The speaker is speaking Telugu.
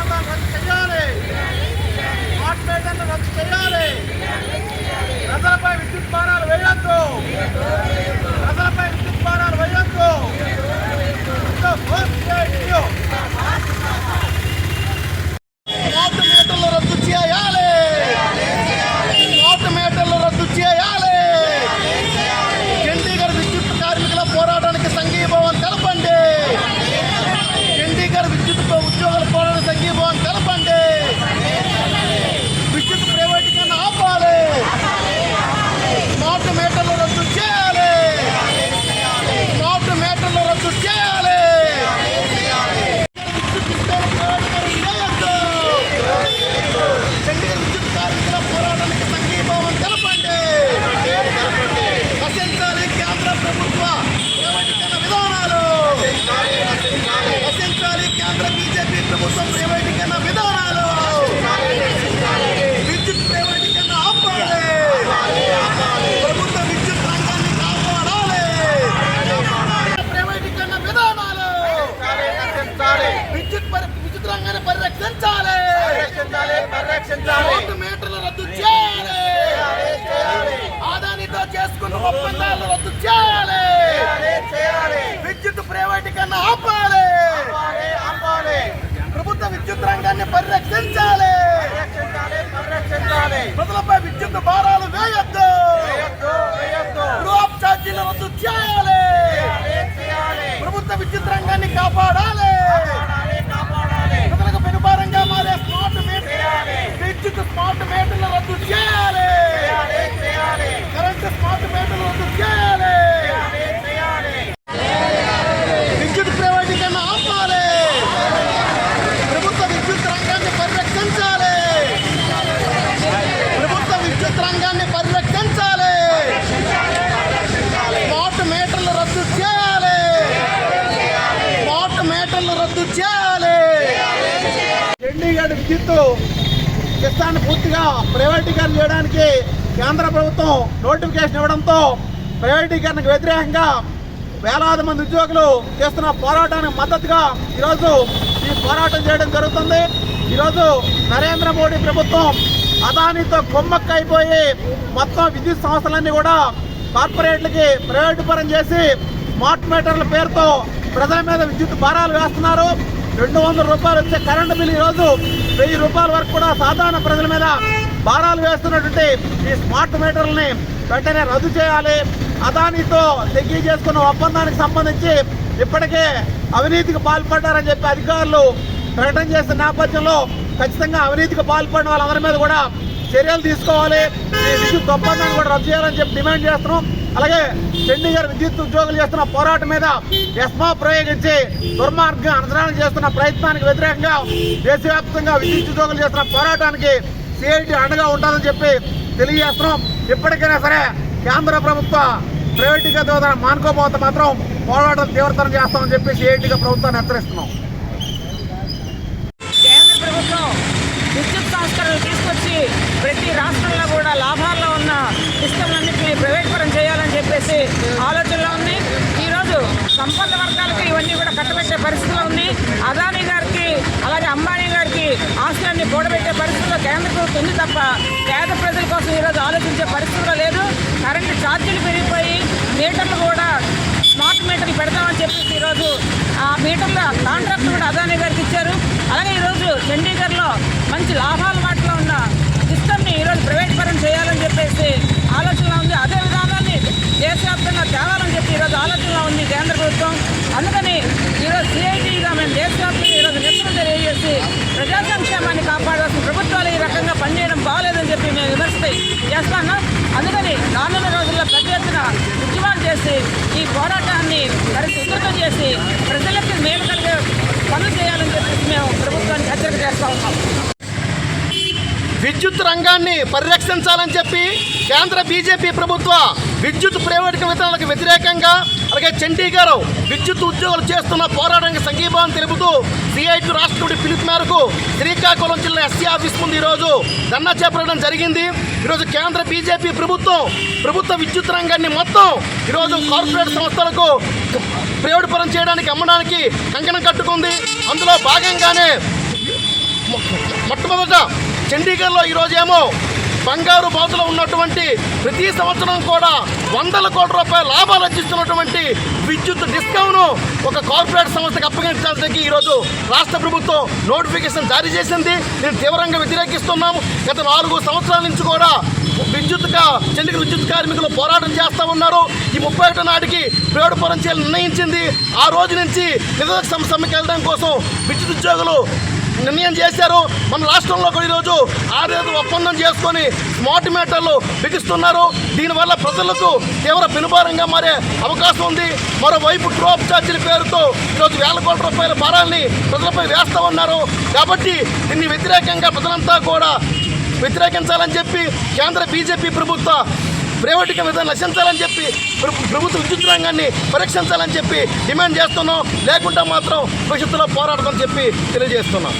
విద్యుత్ రద్దు చేయాలి. స్మార్ట్ మీటర్లు రద్దు చేయాలి. ప్రజలపై విద్యుత్ భారాలు వేయొద్దు. ప్రజలపై విద్యుత్ భారాలు వేయొద్దు ఇంకా ఫోర్స్ చేయొద్దు. స్మార్ట్ మీటర్లు రద్దు చేయాలి స్మార్ట్ మీటర్లు రద్దు చేయాలి చండీగఢ్ విద్యుత్ కార్మికుల పోరాటానికి సంఘీభావం తెలపండి చండీగఢ్ విద్యుత్ ఉద్యోగుల పోరాటానికి సంఘీభావం తెలపండి విద్యుత్ ప్రైవేటీకరణ ఆపాలి స్మార్ట్ మీటర్లు రద్దు చేయాలి స్మార్ట్ మీటర్లు రద్దు చేయాలి విద్యుత్ ఉద్యోగుల ప్రైవేటీకరణ చేయొద్దు. చండీగఢ్ విద్యుత్ కార్మికుల పోరాటానికి సంఘీభావం తెలపండి రచించాలి కేంద్ర ప్రభుత్వ ప్రైవేటీకరణ విధానాలు రచించాలి కేంద్ర బీజేపీ ప్రభుత్వం ప్రైవేటీకరణ విధానాలు విద్యుత్ ప్రైవేటీకరణ ఆపాలి ప్రభుత్వ విద్యుత్ రంగాన్ని కాపాడాలి ప్రైవేటీకరణ విధానాలు విద్యుత్ పరి- విద్యుత్ రంగాన్ని పరిరక్షించాలి ఓటు మీటర్లు రద్దు చేయాలి ఆదానితో చేసుకున్న ఒప్పందాలు రద్దు చేయాలి. విద్యుత్ ప్రైవేటీకరణ ఆపాలి. ప్రభుత్వ విద్యుత్ రంగాన్ని పరిరక్షించాలి. ప్రజలపై విద్యుత్ భారాలు వేయొద్దు. గ్రూప్ ఛార్జీలు రద్దు చేయాలి. ప్రభుత్వ విద్యుత్ రంగాన్ని కాపాడాలి. ప్రజలకు పెనుభారంగా మారే స్మార్ట్ మీటర్ విద్యుత్ స్మార్ట్ మీటర్లు రద్దు చేయాలి కరెంట్ స్మార్ట్ మీటర్లు రద్దు చేయాలి విద్యుత్ ప్రైవేటీకరణ ఆపాలి ప్రభుత్వ విద్యుత్ రంగాన్ని పరిరక్షించాలి ప్రభుత్వ విద్యుత్ రంగాన్ని పరిరక్షించాలి స్మార్ట్ మీటర్లు రద్దు చేయాలి స్మార్ట్ మీటర్లు రద్దు చేయాలి చండీగఢ్ విద్యుత్ పూర్తిగా ప్రైవేటీకరణ చేయడానికి కేంద్ర ప్రభుత్వం నోటిఫికేషన్ ఇవ్వడంతో ప్రైవేటీకరణకు వ్యతిరేకంగా వేలాది మంది ఉద్యోగులు చేస్తున్న పోరాటానికి మద్దతుగా ఈరోజు ఈ పోరాటం చేయడం జరుగుతుంది. ఈరోజు నరేంద్ర మోడీ ప్రభుత్వం అదానితో కొమ్మక్క అయిపోయి మొత్తం విద్యుత్ సంస్థలన్నీ కూడా కార్పొరేట్లకి ప్రైవేటు పరం చేసి స్మార్ట్ మీటర్ల పేరుతో ప్రజల మీద విద్యుత్ భారాలు వేస్తున్నారు. రెండు వందల రూపాయలు వచ్చే కరెంటు బిల్ ఈరోజు వెయ్యి రూపాయల వరకు కూడా సాధారణ ప్రజల మీద భారాలు వేస్తున్నటువంటి ఈ స్మార్ట్ మీటర్లని వెంటనే రద్దు చేయాలి. అదానితో తెగి చేసుకున్న ఒప్పందానికి సంబంధించి ఇప్పటికే అవినీతికి పాల్పడ్డారని చెప్పి అధికారులు ప్రకటన చేసిన నేపథ్యంలో ఖచ్చితంగా అవినీతికి పాల్పడిన వాళ్ళందరి మీద కూడా చర్యలు తీసుకోవాలి. విద్యుత్ ఒప్పందాన్ని కూడా రద్దు చేయాలని చెప్పి డిమాండ్ చేస్తున్నాం. అలాగే చండీగఢ్ విద్యుత్ ఉద్యోగులు చేస్తున్న పోరాటం మీద ఎస్మా ప్రయోగించి దుర్మార్గం అనుసరణ చేస్తున్న ప్రయత్నానికి వ్యతిరేకంగా దేశవ్యాప్తంగా విద్యుత్ ఉద్యోగులు చేస్తున్న పోరాటానికి సిఐటి అండగా ఉండాలని చెప్పి తెలియజేస్తున్నాం. ఇప్పటికైనా సరే కేంద్ర ప్రభుత్వ ప్రైవేటీకరణ మానుకోపోతే మాత్రం పోరాటం తీవ్రతరం చేస్తామని చెప్పి సిఐటిగా ప్రభుత్వాన్ని హెచ్చరిస్తున్నాం కేంద్ర ప్రభుత్వం విద్యుత్ సంస్కరణలు తీసుకొచ్చి ప్రతి రాష్ట్రంలో కూడా లాభాల్లో ఉన్న సిస్టమ్లన్నింటినీ ప్రైవేట్పరం చేయాలని చెప్పేసి ఆలోచనలో ఉంది. ఈరోజు సంపన్న వర్గాలకి ఇవన్నీ కూడా కట్టబెట్టే పరిస్థితిలో ఉంది. అదానీ గారికి అలాగే అంబానీ గారికి ఆస్తులన్నీ కూడబెట్టే పరిస్థితిలో కేంద్ర ప్రభుత్వం ఉంది తప్ప పేద ప్రజల కోసం ఈరోజు ఆలోచించే పరిస్థితిలో లేదు. కరెంటు ఛార్జీలు పెరిగిపోయి మీటర్లు కూడా స్మార్ట్ మీటర్లు పెడతామని చెప్పేసి ఈరోజు ఆ మీటర్ల కాంట్రాక్ట్ కూడా అదానీ గారికి ఇచ్చారు అలాగే ఈరోజు చండీగఢ్లో మంచి లాభాల వాటిలో ఉన్న సిస్టమ్ని ఈరోజు ప్రైవేట్ పరం చేయాలని చెప్పేసి ఆలోచనలో ఉంది అదే విధానాన్ని దేశవ్యాప్తంగా తేవాలని చెప్పి ఈరోజు ఆలోచనలో ఉంది కేంద్ర ప్రభుత్వం అందుకని ఈరోజు సిఐటిగా మేము దేశవ్యాప్తంగా ఈరోజు నిరసన తెలియజేసి ప్రజా సంక్షేమాన్ని కాపాడాల్సిన ప్రభుత్వాలు ఈ రకంగా పనిచేయడం బాగాలేదని చెప్పి మేము విమర్శ చేస్తున్నాం అందుకని రానున్న రోజుల్లో పెద్ద ఎత్తున ఉద్యమాలు చేసి ఈ పోరాటాన్ని మరి ఉధృతం చేసి ప్రజలకు మేలు కలిగే పనులు చేయాలని చెప్పేసి మేము ప్రభుత్వానికి హెచ్చరిక చేస్తా ఉన్నాం. విద్యుత్ రంగాన్ని పరిరక్షించాలని చెప్పి కేంద్ర బీజేపీ ప్రభుత్వ విద్యుత్ ప్రైవేటిక విధానాలకు వ్యతిరేకంగా అలాగే చండీగఢ్ విద్యుత్ ఉద్యోగులు చేస్తున్న పోరాటానికి సంఘీభావం తెలుపుతూ సిఐటి రాష్ట్రుడి పిలుపు మేరకు శ్రీకాకుళం ఆఫీస్ ముందు ఈరోజు. ధర్నా చేపట్టడం జరిగింది. ఈరోజు కేంద్ర బీజేపీ ప్రభుత్వం ప్రభుత్వ విద్యుత్ రంగాన్ని మొత్తం ఈరోజు కార్పొరేట్ సంస్థలకు ప్రైవేట్ పరం చేయడానికి అమ్మడానికి కంకణం కట్టుకుంది. అందులో భాగంగానే మొట్టమొదట చండీగఢ్లో ఈరోజేమో బంగారు బాతులో ఉన్నటువంటి ప్రతి సంవత్సరం కూడా వందల కోట్ల రూపాయల లాభాలు అందిస్తున్నటువంటి విద్యుత్ డిస్కౌంట్ను ఒక కార్పొరేట్ సంస్థకు అప్పగించడానికి ఈరోజు రాష్ట్ర ప్రభుత్వం నోటిఫికేషన్ జారీ చేసింది. దీన్ని తీవ్రంగా వ్యతిరేకిస్తున్నాము. గత నాలుగు సంవత్సరాల నుంచి కూడా విద్యుత్గా చండీగఢ్ విద్యుత్ కార్మికులు పోరాటం చేస్తూ ఉన్నారు. ఈ ముప్పై ఒకటి నాటికి ప్రైవేట్ పరం చేయాలని నిర్ణయించింది. ఆ రోజు నుంచి నిరోధక సంస్థ సమ్మెకి వెళ్ళడం కోసం విద్యుత్ ఉద్యోగులు నిర్ణయం చేశారు. మన రాష్ట్రంలో కూడా ఈరోజు ఆరేదు ఒప్పందం చేసుకొని స్మార్ట్ మీటర్లు బిగిస్తున్నారు. దీనివల్ల ప్రజలకు తీవ్ర పెనుభారంగా మారే అవకాశం ఉంది. మరోవైపు డ్రాప్ ఛార్జీల పేరుతో ఈరోజు వేల కోట్ల రూపాయల భారాన్ని ప్రజలపై వేస్తూ ఉన్నారు కాబట్టి దీన్ని వ్యతిరేకంగా ప్రజలంతా కూడా వ్యతిరేకించాలని చెప్పి కేంద్ర బీజేపీ ప్రభుత్వ ప్రైవేటుగా విధానం నశించాలని చెప్పి ప్రభుత్వ విద్యుత్ రంగాన్ని పరీక్షించాలని చెప్పి డిమాండ్ చేస్తున్నాం. లేకుంటే మాత్రం భవిష్యత్తులో పోరాడమని చెప్పి తెలియజేస్తున్నాం.